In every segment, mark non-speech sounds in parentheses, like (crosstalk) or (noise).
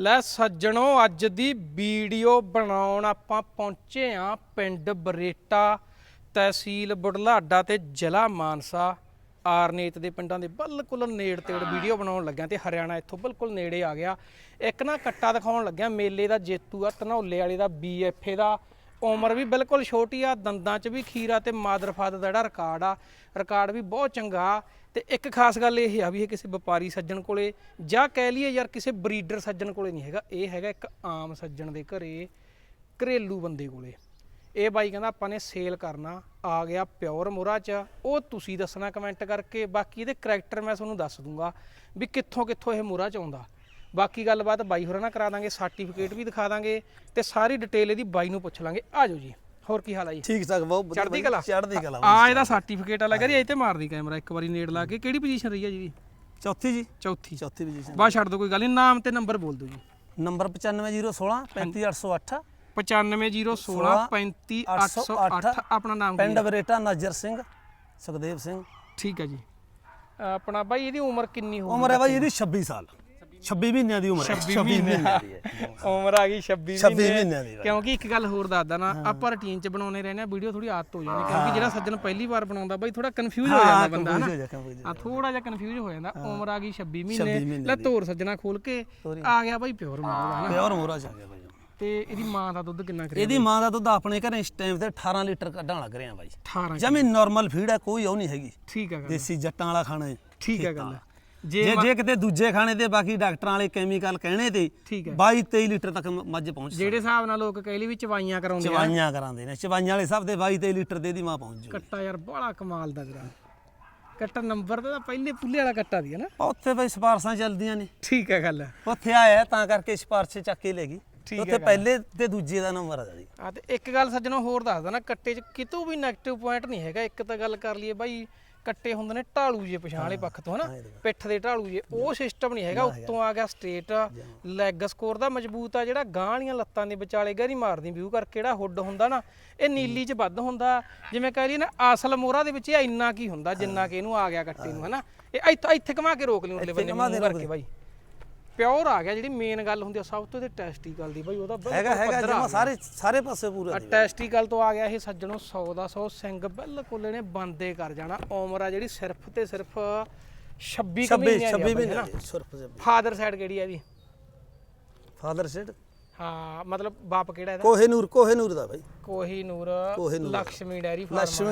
ਲੈ ਸੱਜਣੋ, ਅੱਜ ਦੀ ਵੀਡੀਓ ਬਣਾਉਣ ਆਪਾਂ ਪਹੁੰਚੇ ਆ ਪਿੰਡ ਬਰੇਟਾ ਤਹਿਸੀਲ ਬੁਢਲਾਡਾ ਤੇ ਜ਼ਿਲ੍ਹਾ ਮਾਨਸਾ। ਆਰਨੇਤ ਦੇ ਪਿੰਡਾਂ ਦੇ ਬਿਲਕੁਲ ਨੇੜ ਤੇੜ ਵੀਡੀਓ ਬਣਾਉਣ ਲੱਗਿਆ ਤੇ ਹਰਿਆਣਾ ਇੱਥੋਂ ਬਿਲਕੁਲ ਨੇੜੇ ਆ ਗਿਆ। ਇੱਕ ਨਾ ਕੱਟਾ ਦਿਖਾਉਣ ਲੱਗਿਆ, ਮੇਲੇ ਦਾ ਜੇਤੂ ਆ, ਧਨੌਲੇ ਵਾਲੇ ਦਾ ਬੀਐਫਏ ਦਾ। ਉਮਰ ਵੀ ਬਿਲਕੁਲ ਛੋਟੀ ਆ, ਦੰਦਾਂ 'ਚ ਵੀ ਖੀਰਾ ਤੇ ਮਾਦਰ ਫਾਦਰ ਦਾ ਜਿਹੜਾ ਰਿਕਾਰਡ ਆ, ਰਿਕਾਰਡ ਵੀ ਬਹੁਤ ਚੰਗਾ ਤੇ ਇੱਕ ਖਾਸ ਗੱਲ ਇਹ ਆ ਵੀ ਇਹ ਕਿਸੇ ਵਪਾਰੀ ਸੱਜਣ ਕੋਲੇ ਜਾਂ ਕਹਿ ਲਈਏ ਯਾਰ ਕਿਸੇ ਬਰੀਡਰ ਸੱਜਣ ਕੋਲੇ ਨਹੀਂ ਹੈਗਾ, ਇਹ ਹੈਗਾ ਇੱਕ ਆਮ ਸੱਜਣ ਦੇ ਘਰੇ ਘਰੇਲੂ ਬੰਦੇ ਕੋਲੇ। ਇਹ ਬਾਈ ਕਹਿੰਦਾ ਆਪਾਂ ਨੇ ਸੇਲ ਕਰਨਾ, ਆ ਗਿਆ ਪਿਓਰ ਮੁਰਾ ਚ, ਉਹ ਤੁਸੀਂ ਦੱਸਣਾ ਕਮੈਂਟ ਕਰਕੇ, ਬਾਕੀ ਇਹਦੇ ਕਰੈਕਟਰ ਮੈਂ ਤੁਹਾਨੂੰ ਦੱਸ ਦੂੰਗਾ ਵੀ ਕਿੱਥੋਂ ਕਿੱਥੋਂ ਇਹ ਮੁਰਾ ਚ ਆਉਂਦਾ। ਬਾਕੀ ਗੱਲਬਾਤ ਬਾਈ ਹੋਰਾਂ ਨਾਲ ਕਰਾ ਦਾਂਗੇ ਸਰਟੀਫਿਕੇਟ ਵੀ ਦਿਖਾ ਦਾਂਗੇ ਤੇ ਸਾਰੀ ਡਿਟੇਲ ਇਹਦੀ ਬਾਈ ਨੂੰ ਪੁੱਛ ਲਾਂਗੇ। ਆਜੋ ਜੀ ਹੋਰ ਕੀ ਹਾਲ ਆ ਜੀ? ਠੀਕ ਠਾਕ ਬਹੁਤ ਬਾਈ, ਕਲਾ? ਚੜ੍ਹਦੀ ਕਲਾ ਆ ਇਹਦਾ ਸਰਟੀਫਿਕੇਟ ਆ ਲੱਗਾ ਜੀ ਇਹ ਤੇ ਮਾਰਦੀ ਕੈਮਰਾ ਇੱਕ ਵਾਰੀ ਨੇੜ ਲਾ ਕੇ। ਕਿਹੜੀ ਪੋਜੀਸ਼ਨ ਰਹੀ ਆ ਜੀ? ਚੌਥੀ ਜੀ। ਚੌਥੀ। ਚੌਥੀ ਪੋਜੀਸ਼ਨ ਬਾ ਛੱਡ ਦੋ ਕੋਈ ਗੱਲ ਨਹੀਂ ਨਾਮ ਤੇ ਨੰਬਰ ਬੋਲ ਦਿਓ ਜੀ। ਨੰਬਰ 95016 35808 95016 35808 ਆਪਣਾ ਨਾਮ ਪਿੰਡ ਹੈ? ਬਰੇਟਾ ਨਾਜਰ ਸਿੰਘ ਸੁਖਦੇਵ ਸਿੰਘ। ਠੀਕ ਹੈ ਜੀ। ਆਪਣਾ ਬਾਈ ਇਹਦੀ ਉਮਰ ਕਿੰਨੀ ਹੋ ਉਮਰ ਹੈ ਬਾਈ ਇਹਦੀ 26 ਸਾਲ। 26 ਮਹੀਨਿਆਂ ਦੀ ਉਮਰ ਹੈ 26 ਮਹੀਨਿਆਂ ਦੀ ਹੈ। ਉਮਰ ਆ ਗਈ 26 26 ਮਹੀਨੇ। ਮਹੀਨਿਆਂ ਦੀ ਬਾਈ। ਕਿਉਂਕਿ ਇੱਕ ਗੱਲ ਹੋਰ ਦੱਸਦਾ ਨਾ ਆਪਾਂ ਰੁਟੀਨ ਚ ਬਣਾਉਨੇ ਰਹਿੰਦੇ ਆ ਵੀਡੀਓ ਥੋੜੀ ਆਦਤ ਹੋ ਜਾਂਦੀ ਕਿਉਂਕਿ ਜਿਹੜਾ ਸੱਜਣ ਪਹਿਲੀ ਵਾਰ ਬਣਾਉਂਦਾ ਬਾਈ ਥੋੜਾ ਕਨਫਿਊਜ਼ ਹੋ ਜਾਂਦਾ ਬੰਦਾ ਹਨਾ? ਆ ਥੋੜਾ ਜਿਹਾ ਕਨਫਿਊਜ਼ ਹੋ ਜਾਂਦਾ ਉਮਰ ਆ ਗਈ 26 26 ਮਹੀਨੇ ਮਹੀਨੇ ਲੈ ਤੋਰ ਸੱਜਣਾ ਖੋਲ ਕੇ ਆ ਗਿਆ ਬਾਈ ਪਿਓਰ ਮਾਰਦਾ ਹਨਾ? ਪਿਓਰ ਮੋਰਾ ਚ ਆ ਗਿਆ ਬਾਈ। ਤੇ ਇਹਦੀ ਮਾਂ ਦਾ ਦੁੱਧ ਕਿੰਨਾ ਕਰੇ ਇਹਦੀ ਮਾਂ ਦਾ ਦੁੱਧ ਆਪਣੇ ਘਰੇ ਇਸ ਟਾਈਮ ਤੇ 18 ਲੀਟਰ ਕੱਢਣ ਲੱਗ ਰਹੇ ਆ ਬਾਈ। 18 ਜਮੀ ਨਾਰਮਲ ਫੀਡ ਹੈ ਕੋਈ ਉਹ ਨਹੀਂ ਹੈਗੀ। ਠੀਕ ਹੈ ਗੱਲ। ਦੇਸੀ ਜੱਟਾਂ ਵਾਲਾ ਖਾਣਾ ਹੈ। ਠੀਕ ਹੈ ਗੱਲ। ਜੇ ਜੇ ਜੇ ਕਿਤੇ ਦੂਜੇ ਖਾਣੇ ਤੇ ਬਾਕੀ ਡਾਕਟਰਾਂ ਵਾਲੇ ਕੈਮੀਕਲ ਕਹਿਣੇ ਤੇ ਠੀਕ ਹੈ। 22 23 ਲੀਟਰ ਤੱਕ ਮ- ਮੱਝ ਪਹੁੰਚ ਜਿਹੜੇ ਹਿਸਾਬ ਨਾਲ ਲੋਕ ਕਹਿ ਲਈ ਵੀ ਚਵਾਈਆਂ ਕਰਾਉਂਦੇ ਆ। ਚਵਾਈਆਂ ਕਰਾਉਂਦੇ ਨੇ ਚਵਾਈਆਂ ਵਾਲੇ ਸਭ ਦੇ 22 23 ਲੀਟਰ ਦੇ ਦੀ ਮਾਂ ਪਹੁੰਚ ਜੂ ਕੱਟਾ ਯਾਰ ਬੜਾ ਕਮਾਲ ਦਾ ਜਰਾ ਕੱਟਾ ਨੰਬਰ ਤਾਂ ਪਹਿਲੇ ਪੁੱਲੇ ਵਾਲਾ ਕੱਟਾ ਦੀ ਹੈ ਨਾ। ਉੱਥੇ ਬਈ ਸਿਫਾਰਸ਼ਾਂ ਚੱਲਦੀਆਂ ਨੇ। ਠੀਕ ਹੈ ਗੱਲ। ਉੱਥੇ ਆਇਆ ਤਾਂ ਕਰਕੇ ਸਿਫਾਰਸ਼ ਚੱਕ ਕੇ ਲੈ ਗਈ। ਉੱਥੇ ਪਹਿਲੇ ਤੇ ਦੂਜੇ ਦਾ ਨੰਬਰ ਆ ਜੀ ਆ ਤੇ ਇੱਕ ਗੱਲ ਸੱਜਣੋ ਹੋਰ ਦੱਸਦਾ ਨਾ ਕੱਟੇ 'ਚ ਕਿਤੋਂ ਵੀ 네ਗੇਟਿਵ ਪੁਆਇੰਟ ਨਹੀਂ ਹੈਗਾ। ਇੱਕ ਤਾਂ ਗੱਲ ਕਰ ਲਈਏ ਬਾਈ ਕੱਟੇ ਹੁੰਦੇ ਨੇ ਢਾਲੂ ਜੇ ਪਛਾਣ ਵਾਲੇ ਪੱਖ ਤੋਂ ਹਨਾ? ਪਿੱਠ ਦੇ ਢਾਲੂ ਜੇ ਉਹ ਸਿਸਟਮ ਨਹੀਂ ਹੈਗਾ ਉੱਤੋਂ ਆ ਗਿਆ ਸਟ੍ਰੇਟ ਲੈਗ ਸਕੋਰ ਦਾ ਮਜ਼ਬੂਤ ਆ ਜਿਹੜਾ ਗਾਂ ਵਾਲੀਆਂ ਲੱਤਾਂ ਦੇ ਵਿਚਾਲੇ ਗਹਿਰੀ ਮਾਰਦੀ ਵਿਊ ਕਰਕੇ ਜਿਹੜਾ ਹੁੱਡ ਹੁੰਦਾ ਨਾ ਇਹ ਨੀਲੀ 'ਚ ਵੱਧ ਹੁੰਦਾ। ਜਿਵੇਂ ਕਹਿ ਲਈਏ ਨਾ ਅਸਲ ਮੋਹਰਾ ਦੇ ਵਿੱਚ ਇਹ ਇੰਨਾ ਕੀ ਹੁੰਦਾ ਜਿੰਨਾ ਕਿ ਇਹਨੂੰ ਆ ਗਿਆ ਕੱਟੇ ਨੂੰ ਹਨਾ? ਇਹ ਇੱਥੇ ਇੱਥੇ ਘਮਾ ਕੇ ਰੋਕ ਲਈ ਉਰਲੇ ਬੰਨੇ ਮੂੰਹ ਕਰਕੇ ਬਾਈ। ਪਿਓਰ ਆ ਗਿਆ ਜਿਹੜੀ ਮੇਨ ਗੱਲ ਹੁੰਦੀ ਆ ਸਭ ਤੋਂ ਤੇ ਟੈਸਟੀਕਲ ਦੀ। ਬਾਈ ਉਹਦਾ ਹੈਗਾ ਹੈਗਾ ਜਮਾ ਸਾਰੇ ਸਾਰੇ ਪਾਸੇ ਪੂਰਾ ਆ। ਟੈਸਟੀਕਲ ਤੋਂ ਆ ਗਿਆ ਇਹ ਸੱਜਣੋ 100 ਦਾ 100 ਸਿੰਘ ਬਿਲਕੁਲ ਇਹਨੇ ਬੰਦੇ ਕਰ ਜਾਣਾ। ਉਮਰ ਆ ਜਿਹੜੀ ਸਿਰਫ ਤੇ ਸਿਰਫ 26 26 ਮਹੀਨੇ 26 ਫਾਦਰ ਸਾਈਡ ਕਿਹੜੀ ਆ ਇਹਦੀ? ਫਾਦਰ ਸੇਡ ਹਾਂ ਮਤਲਬ ਬਾਪ ਕਿਹੜਾ ਇਹਦਾ?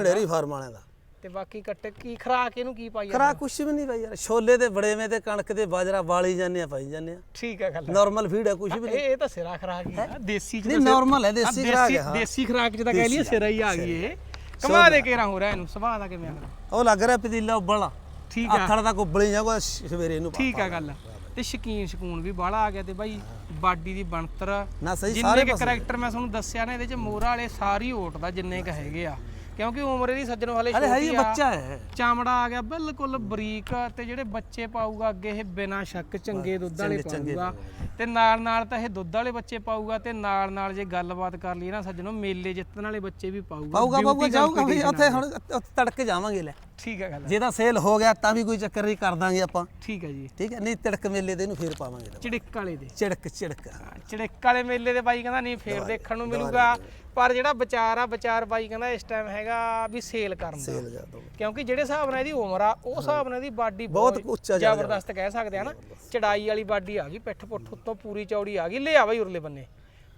ਡੇਰੀ ਫਾਰਮ ਦਾ। ਤੇ ਬਾਕੀ ਕੱਟੇ ਕੀ ਖਰਾਕ ਇਹਨੂੰ ਕੀ ਪਾਈ ਕਰਾ ਕੁਛ ਵੀ ਨਹੀਂ ਬਾਈ ਯਾਰ ਛੋਲੇ ਤੇ ਬੜੇਵੇਂ ਤੇ ਕਣਕ ਤੇ ਬਾਜਰਾ ਵਾਲੀ ਜਾਂਦੇ ਆ ਪਾਈ ਜਾਂਦੇ ਆ। ਠੀਕ ਹੈ ਗੱਲ ਨਾਰਮਲ ਫੀਡ ਹੈ ਕੁਛ ਵੀ ਇਹ ਇਹ ਤਾਂ ਸਿਰਾ ਖਰਾਕ ਹੀ ਆ। ਦੇਸੀ ਚ ਨਹੀਂ ਨਾਰਮਲ ਹੈ ਦੇਸੀ ਖਰਾਕ ਹੈ ਹਾਂ। ਦੇਸੀ ਖਰਾਕ ਤਾਂ ਕਹਿ ਲਈਏ ਸਿਰਾ ਹੀ ਆ ਗਈ ਇਹ। ਕਮਾ ਦੇ ਕੇ ਰਾਂ ਹੋ ਰਿਹਾ ਇਹਨੂੰ ਸੁਭਾਅ ਦਾ ਕਿਵੇਂ ਆ ਉਹ ਲੱਗ ਰਿਹਾ ਪਤੀਲਾ ਉਬਲਣਾ। ਠੀਕ ਆ। ਆਥੜ ਦਾ ਕੋਬਲੀ ਜਾਊਗਾ ਸਵੇਰੇ ਇਹਨੂੰ ਪਾ- ਠੀਕ ਆ ਗੱਲ ਤੇ ਸ਼ਕੀਨ ਸ਼ਕੂਨ ਵੀ ਬਾਹਲਾ ਆ ਗਿਆ ਤੇ ਬਾਈ ਬਾਡੀ ਦੀ ਬਣਤਰ। ਨਾ ਸਹੀ ਜਿੰਨੇ ਸਾਰੇ ਕੇ ਪਾਸੇ ਕੈਰੈਕਟਰ ਮੈਂ ਤੁਹਾਨੂੰ ਦੱਸਿਆ ਨਾ ਇਹਦੇ ਚ ਮੋਹਰਾ ਵਾਲੇ ਸਾਰੀ ਓਟ ਦਾ ਜਿੰਨੇ ਕ ਹੈਗੇ ਆ। ਕਿਉਂਕਿ ਉਮਰ ਇਹਦੀ ਸੱਜਣ ਵਾਲੇ ਅਰੇ ਹੈ ਛੋਟੀ ਇਹ ਆ। ਬੱਚਾ ਹੈ। ਚਾਮੜਾ ਆ ਗਿਆ ਬਿਲਕੁਲ ਬਰੀਕ ਤੇ ਜਿਹੜੇ ਬੱਚੇ ਪਾਊਗਾ ਅੱਗੇ ਇਹ ਬਿਨਾ ਸ਼ੱਕ ਚੰਗੇ ਦੁੱਧ ਵਾਲੇ ਪਾਊਗਾ। ਤੇ ਨਾਲ ਨਾਲ ਤਾਂ ਇਹ ਦੁੱਧ ਵਾਲੇ ਬੱਚੇ ਪਾਊਗਾ ਤੇ ਨਾਲ ਨਾਲ ਜੇ ਗੱਲਬਾਤ ਕਰ ਲਈ ਨਾ ਸੱਜਣੋ ਮੇਲੇ ਜਿੱਤਣ ਵਾਲੇ ਬੱਚੇ ਵੀ ਪਾਊਗਾ। ਪਾਊਗਾ ਪਾਊਗਾ ਜਾਊਗਾ ਵੀ competition ਉੱਥੇ ਹੁਣ ਉੱਥੇ ਤੜਕੇ ਜਾਵਾਂਗੇ ਲੈ। ਠੀਕ ਹੈ ਗੱਲ ਜੇ ਤਾਂ ਸੇਲ ਹੋ ਗਿਆ ਤਾਂ ਵੀ ਕੋਈ ਚੱਕਰ ਨਹੀਂ ਕਰ ਦਾਂਗੇ ਆਪਾਂ। ਠੀਕ ਹੈ ਜੀ। ਠੀਕ ਹੈ? ਨਹੀਂ ਤੜਕ ਮੇਲੇ ਦੇ ਇਹਨੂੰ ਫੇਰ ਪਾਵਾਂਗੇ। ਚਿੜਕ ਵਾਲੇ ਦੇ। ਚਿੜਕ ਚਿੜਕ ਚੜਿੱਕ ਵਾਲੇ ਮੇਲੇ ਦੇ ਬਾਈ ਕਹਿੰਦਾ ਨਹੀਂ ਫੇਰ ਦੇਖਣ ਨੂੰ ਮਿਲੂਗਾ। ਪਰ ਜਿਹੜਾ ਵਿਚਾਰ ਆ ਵਿਚਾਰ ਬਾਈ ਕਹਿੰਦਾ ਇਸ ਟਾਈਮ ਹੈਗਾ ਵੀ ਸੇਲ ਕਰਨ ਦਾ। ਸੇਲ ਜਾ ਦੋ ਕਿਉਂਕਿ ਜਿਹੜੇ ਹਿਸਾਬ ਨਾਲ ਇਹਦੀ ਉਮਰ ਆ ਉਹ ਹਿਸਾਬ ਨਾਲ ਇਹਦੀ ਬਾਡੀ ਬਹੁਤ ਉੱਚਾ ਜ਼ਬਰਦਸਤ ਕਹਿ ਸਕਦੇ ਆ ਨਾ। ਚੜਾਈ ਵਾਲੀ ਬਾਡੀ ਆ ਗਈ ਪਿੱਠ ਪੁੱਠ ਉੱਤੋਂ ਪੂਰੀ ਚੌੜੀ ਆ ਗਈ। ਲਿਆ ਬਾਈ ਉਰਲੇ ਬੰਨੇ।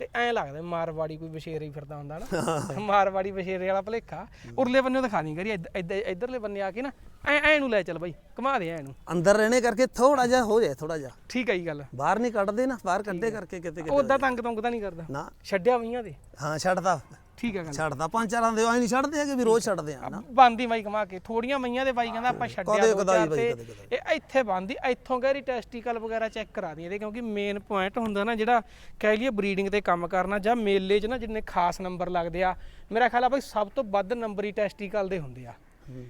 ਤੇ ਐਂ ਲੱਗਦਾ ਮਾਰਵਾੜੀ ਕੋਈ ਬਸ਼ੇਰ ਹੀ ਫਿਰਦਾ ਹੁੰਦਾ ਨਾ। ਮਾਰਵਾੜੀ ਬਸ਼ੇਰੇ ਵਾਲਾ ਭਲੇਖਾ। ਉਰਲੇ ਬੰਨੇ ਦਿਖਾ ਨਹੀਂ ਕਰੀ ਇੱਧਰ ਇੱਧਰਲੇ ਬੰਨੇ ਆ ਕੇ ਨਾ ਐ ਐ ਨੂੰ ਲੈ ਚੱਲ ਬਾਈ ਘੁਮਾ ਦੇ ਐ ਨੂੰ। ਅੰਦਰ ਰਹਿਣੇ ਕਰਕੇ ਥੋੜਾ ਜਿਹਾ ਹੋ ਜਾਏ ਥੋੜਾ ਜਿਹਾ। ਠੀਕ ਹੈ ਜੀ ਗੱਲ। ਬਾਹਰ ਨਹੀਂ ਕੱਢਦੇ ਨਾ ਬਾਹਰ ਕੱਢੇ ਕਰਕੇ ਕਿਤੇ ਕਿਤੇ ਉਦਾਂ ਤੰਗ ਤੁੰਗ ਤਾਂ ਨਹੀਂ ਕਰਦਾ। ਨਾ। ਛੱਡਿਆ ਵਈਆਂ ਦੇ ਹਾਂ ਛੱਡਦਾ ਠੀਕ ਹੈ ਗੱਲ। ਛੱਡਦਾ ਪੰਜ ਚਾਰਾਂ ਦੇ ਆਈ ਨਹੀਂ ਛੱਡਦੇ ਹੈਗੇ ਵੀ ਰੋਜ਼ ਛੱਡਦੇ ਆ ਨਾ ਬੰਦੀ ਬਾਈ ਕਮਾ ਕੇ ਥੋੜੀਆਂ ਮਈਆਂ ਦੇ ਬਾਈ ਕਹਿੰਦਾ ਆਪਾਂ ਛੱਡਿਆ ਦੋ ਕਦਾਈ ਚਾਰ ਬਾਈ, ਤੇ। ਕਦਾਈ। ਇਹ ਇੱਥੇ ਬੰਦੀ ਇੱਥੋਂ ਗਹਿਰੀ ਟੈਸਟੀਕਲ ਵਗੈਰਾ ਚੈੱਕ ਕਰਾ ਦੀ ਇਹਦੇ ਕਿਉਂਕਿ ਮੇਨ ਪੁਆਇੰਟ ਹੁੰਦਾ ਨਾ ਜਿਹੜਾ ਕਹਿ ਲਈਏ ਬਰੀਡਿੰਗ ਤੇ ਕੰਮ ਕਰਨਾ ਜਾਂ ਮੇਲੇ 'ਚ ਨਾ ਜਿੰਨੇ ਖਾਸ ਨੰਬਰ ਲੱਗਦੇ ਆ। ਮੇਰਾ ਖਿਆਲ ਆ ਬਾਈ ਸਭ ਤੋਂ ਵੱਧ ਨੰਬਰੀ ਟੈਸਟੀਕਲ ਦੇ ਹੁੰਦੇ ਆ।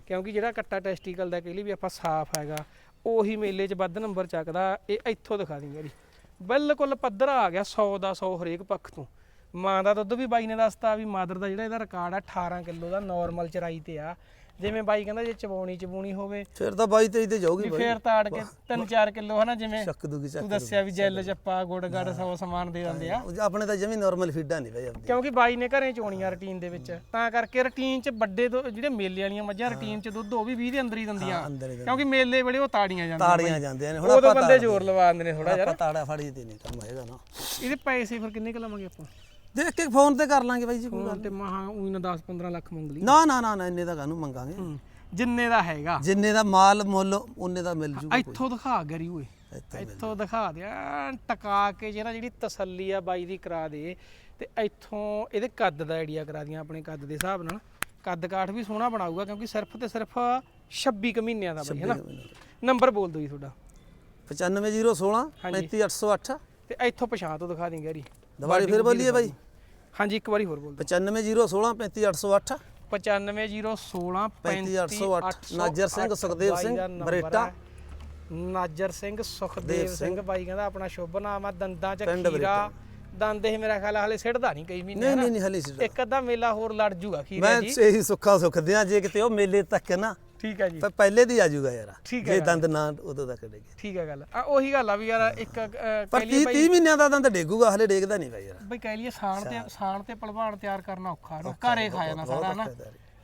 ਕਿਉਂਕਿ ਜਿਹੜਾ ਕੱਟਾ ਟੈਸਟੀਕਲ ਦਾ ਕਹਿ ਲਈ ਵੀ ਆਪਾਂ ਸਾਫ਼ ਹੈਗਾ ਉਹੀ ਮੇਲੇ 'ਚ ਵੱਧ ਨੰਬਰ ਚੱਕਦਾ ਇਹ ਇੱਥੋਂ ਦਿਖਾ ਦੀ ਮੇਰੀ ਬਿਲਕੁਲ ਪੱਧਰਾ ਆ ਗਿਆ 100 ਦਾ 100 ਹਰੇਕ ਪੱਖ ਤੋਂ। ਮਾਂ ਦਾ ਦੁੱਧ ਵੀ ਬਾਈ ਨੇ ਦੱਸਤਾ ਵੀ ਮਾਦਰ ਦਾ ਜਿਹੜਾ ਇਹਦਾ ਰਿਕਾਰਡ ਆ 18 ਕਿਲੋ ਦਾ ਨਾਰਮਲ ਚਰਾਈ ਤੇ ਆ। ਜਿਵੇਂ ਬਾਈ ਕਹਿੰਦਾ ਜੇ ਚਵਾਉਣੀ ਚਬੂਣੀ ਹੋਵੇ ਫਿਰ ਤਾਂ 22 23 ਤੇ ਜਾਊਗੀ ਬਾਈ। ਫੇਰ ਤਾੜ ਕੇ 3-4 ਕਿਲੋ ਹਨਾ ਜਿਵੇਂ ਚੱਕ ਦੂਗੀ ਚੱਕ ਤੂੰ ਦੱਸਿਆ ਵੀ ਜੈਲ ਚੱਪਾ ਗੁੜ ਗੜ ਸੌ ਸਮਾਨ ਦੇ ਦਿੰਦੇ ਆ। ਆਪਣੇ ਤਾਂ ਜਮੀ ਨਾਰਮਲ ਫੀਡਾਂ ਨਹੀਂ ਬਾਈ ਆਪਦੀ। ਕਿਉਂਕਿ ਬਾਈ ਨੇ ਘਰੇ ਚੋਣੀਆਂ ਰੁਟੀਨ ਦੇ ਵਿੱਚ। ਤਾਂ ਕਰਕੇ ਰੁਟੀਨ 'ਚ ਵੱਡੇ ਦੁ- ਜਿਹੜੇ ਮੇਲੇ ਵਾਲੀਆਂ ਮੱਝਾਂ ਰੁਟੀਨ 'ਚ ਦੁੱਧ ਉਹ ਵੀ 20 ਦੇ ਅੰਦਰ ਹੀ ਦਿੰਦੀਆਂ। ਕਿਉਂਕਿ ਮੇਲੇ ਵੇਲੇ ਉਹ ਤਾੜੀਆਂ ਜਾਂਦੀਆਂ ਤਾੜੀਆਂ ਜਾਂਦੀਆਂ ਨੇ ਹੁਣ ਆਪਾਂ ਬੰਦੇ ਜ਼ੋਰ ਲਵਾ ਦਿੰਦੇ ਨੇ ਥੋੜਾ ਆਪਾਂ ਤਾੜਾ ਫੜੀ ਤੇ ਨਹੀਂ ਕੰਮ ਹੈਗਾ ਨਾ। ਇਹਦੇ ਪੈਸੇ ਫਿਰ ਕਿੰਨੇ ਕੁ ਲਵਾਂਗੇ ਆਪਾਂ? ਦੇਖ ਕੇ ਫੋਨ ਤੇ ਕਰ ਲਾਂਗੇ ਬਾਈ ਜੀ ਕੋਈ ਹੁਣ ਤੇ ਮਹਾ ਉਹੀ ਨਾ 10-15 ਲੱਖ ਮੰਗ ਲਈ। ਨਾ ਨਾ ਨਾ ਨਾ ਇੰਨੇ ਦਾ ਕਾਹਨੂੰ ਮੰਗਾਂਗੇ। ਜਿੰਨੇ ਦਾ ਹੈਗਾ। ਜਿੰਨੇ ਦਾ ਮਾਲ ਮੁੱਲ ਉਹਨੇ ਦਾ ਮਿਲ ਜੂਗਾ ਇੱਥੋਂ ਦਿਖਾ ਗਰੀ ਓਏ। ਇੱਥੋਂ ਇੱਥੋਂ ਦਿਖਾ ਦੇ ਐਨ ਟਕਾ ਕੇ ਜਿਹੜਾ ਜਿਹੜੀ ਤਸੱਲੀ ਆ ਬਾਈ ਦੀ ਕਰਾ ਦੇ ਤੇ ਇੱਥੋਂ ਇਹਦੇ ਕੱਦ ਦਾ ਆਈਡੀਆ ਕਰਾ ਦੀਆਂ ਆਪਣੇ ਕੱਦ ਦੇ ਹਿਸਾਬ ਨਾਲ। ਕੱਦ ਕਾਠ ਵੀ ਸੋਹਣਾ ਬਣਾਊਗਾ ਕਿਉਂਕਿ ਸਿਰਫ ਤੇ ਸਿਰਫ 26 ਕੁ ਮਹੀਨਿਆਂ ਦਾ ਬਾਈ ਹੈ ਨਾ? ਨੰਬਰ ਬੋਲ ਦਿਓ ਜੀ ਤੁਹਾਡਾ। 95016 35808 ਤੇ ਇੱਥੋਂ ਪਛਾਣ ਤੋਂ ਦਿਖਾ ਦੇਂਗੇ ਯਾਰੀ ਦੁਬਾਰੇ ਫਿਰ ਬੋਲੀਏ ਬਾਈ। ਹਾਂਜੀ ਇੱਕ ਵਾਰੀ ਹੋਰ ਬੋਲ ਦਿਓ 95016 35808 95016 35808 ਨਾਜਰ ਸਿੰਘ ਸੁਖਦੇਵ ਸਿੰਘ ਬਰੇਟਾ। ਨਾਜਰ ਸਿੰਘ ਸੁਖਦੇਵ ਸਿੰਘ ਬਾਈ ਕਹਿੰਦਾ ਆਪਣਾ ਸ਼ੁਭ ਨਾਮ ਆ ਦੰਦਾਂ ਚ ਖੀਰਾ। ਦੰਦ ਇਹ ਮੇਰਾ ਖਿਆਲ ਹਲੇ ਸਿੱਟਦਾ ਨਹੀਂ ਕਈ ਮਹੀਨੇ ਨਹੀਂ ਨਹੀਂ ਹਲੀ ਸੀ ਇੱਕ ਅੱਧਾ ਮੇਲਾ ਹੋਰ ਲੜ ਜੂਗਾ ਖੀਰੇ ਮੈਂ ਜੀ ਇਹੀ ਸੁੱਖਾ ਸੁਖਦਿਆਂ ਜੇ ਕਿਤੇ ਉਹ ਮੇਲੇ ਤੱਕ ਨਾ ਠੀਕ ਹੈ ਜੀ। ਤਾਂ ਪਹਿਲੇ ਦੀ ਆ ਜਾਊਗਾ ਯਾਰ। ਠੀਕ ਹੈ ਜੇ ਦੰਦ ਨਾ ਉਦੋਂ ਤੱਕ ਡੇਗੇ। ਠੀਕ ਹੈ ਗੱਲ। ਆ ਉਹੀ ਗੱਲ ਆ ਵੀ ਯਾਰ ਇੱਕ ਅਹ, ਪਰ ਕਹਿ 30 ਲਈਏ ਬਾਈ 30 ਮਹੀਨਿਆਂ ਦਾ ਦੰਦ ਡੇਗੂਗਾ ਹਲੇ ਡੇਗਦਾ ਨਹੀਂ ਬਾਈ ਯਾਰ। ਬਈ ਕਹਿ ਲਈਏ ਸਾਣ ਤੇ ਸਾਣ। ਤੇ ਪਹਿਲਵਾਨ ਤਿਆਰ ਕਰਨਾ ਔਖਾ ਨਾ ਘਰੇ ਖਾ ਜਾਣਾ ਸਾਰਾ ਨਾ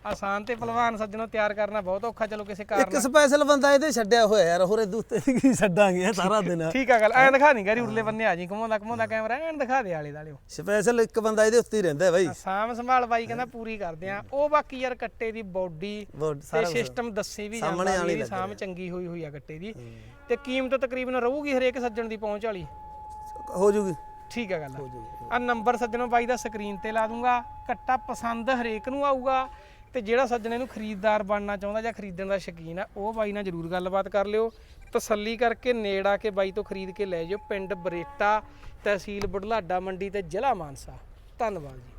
ਆਸਾਨ ਤੇ ਪਹਿਲਵਾਨ ਸੱਜਣੋਂ ਤਿਆਰ ਕਰਨਾ ਬਹੁਤ ਔਖਾ ਚਲੋ ਕਿਸੇ ਕਾਰਨ ਇੱਕ ਸਪੈਸ਼ਲ ਬੰਦਾ ਇਹਦੇ ਛੱਡਿਆ ਹੋਇਆ ਯਾਰ ਹੋਰ ਉੱਤੇ ਕੀ ਛੱਡਾਂਗੇ ਸਾਰਾ ਦਿਨ। (laughs) ਠੀਕ ਆ ਗੱਲ ਐਂ ਦਿਖਾ ਨਹੀਂ ਗਰੀ ਉਰਲੇ ਬੰਨੇ ਆ ਜੀ ਘੁਮਾਉਂਦਾ ਘੁਮਾਉਂਦਾ ਕੈਮਰਾ ਐਂ ਦਿਖਾ ਦੇ ਆਲੇ ਦਾਲੇ ਸਪੈਸ਼ਲ ਇੱਕ ਬੰਦਾ ਇਹਦੇ ਉੱਤੇ ਹੀ ਰਹਿੰਦਾ ਬਾਈ। ਸਾਮ ਸੰਭਾਲ ਬਾਈ ਕਹਿੰਦਾ ਪੂਰੀ ਕਰਦੇ ਆ। ਉਹ ਬਾਕੀ ਯਾਰ ਕੱਟੇ ਦੀ ਬੋਡੀ ਬਹੁਤ ਤੇ ਸਾਰਾ ਸਿਸਟਮ ਦੱਸੀ ਵੀ ਸਾਹਮਣੇ ਜਾਂਦਾ ਵੀ ਆਉਣੀ ਇਹਦੀ ਲੱਗ ਸਾਮ ਚੰਗੀ ਹੋਈ ਹੋਈ ਆ ਕੱਟੇ ਦੀ। ਤੇ ਕੀਮਤ ਤਕਰੀਬਨ ਰਹੂਗੀ ਹਰੇਕ ਸੱਜਣ ਦੀ ਪਹੁੰਚ ਵਾਲੀ। ਹੋ ਜੂਗੀ। ਠੀਕ ਹੈ ਗੱਲ ਆ। ਨੰਬਰ ਸੱਜਣੋਂ ਬਾਈ ਦਾ ਸਕਰੀਨ ਤੇ ਲਾ ਦੂੰਗਾ। ਕੱਟਾ ਪਸੰਦ ਹਰੇਕ ਨੂੰ ਆਊਗਾ। ਤੇ ਜਿਹੜਾ ਸੱਜਣ ਇਹਨੂੰ ਖਰੀਦਦਾਰ ਬਣਨਾ ਚਾਹੁੰਦਾ ਜਾਂ ਖਰੀਦਣ ਦਾ ਸ਼ੌਕੀਨ ਆ, ਉਹ ਬਾਈ ਨਾਲ ਜਰੂਰ ਗੱਲਬਾਤ ਕਰ ਲਿਓ। ਤਸੱਲੀ ਕਰਕੇ ਨੇੜ ਆ ਕੇ ਬਾਈ ਤੋਂ ਖਰੀਦ ਕੇ ਲੈ ਜਾਓ। ਪਿੰਡ ਬਰੇਟਾ ਤਹਿਸੀਲ ਬੁਢਲਾਡਾ ਮੰਡੀ ਤੇ ਜ਼ਿਲ੍ਹਾ ਮਾਨਸਾ। ਧੰਨਵਾਦ ਜੀ।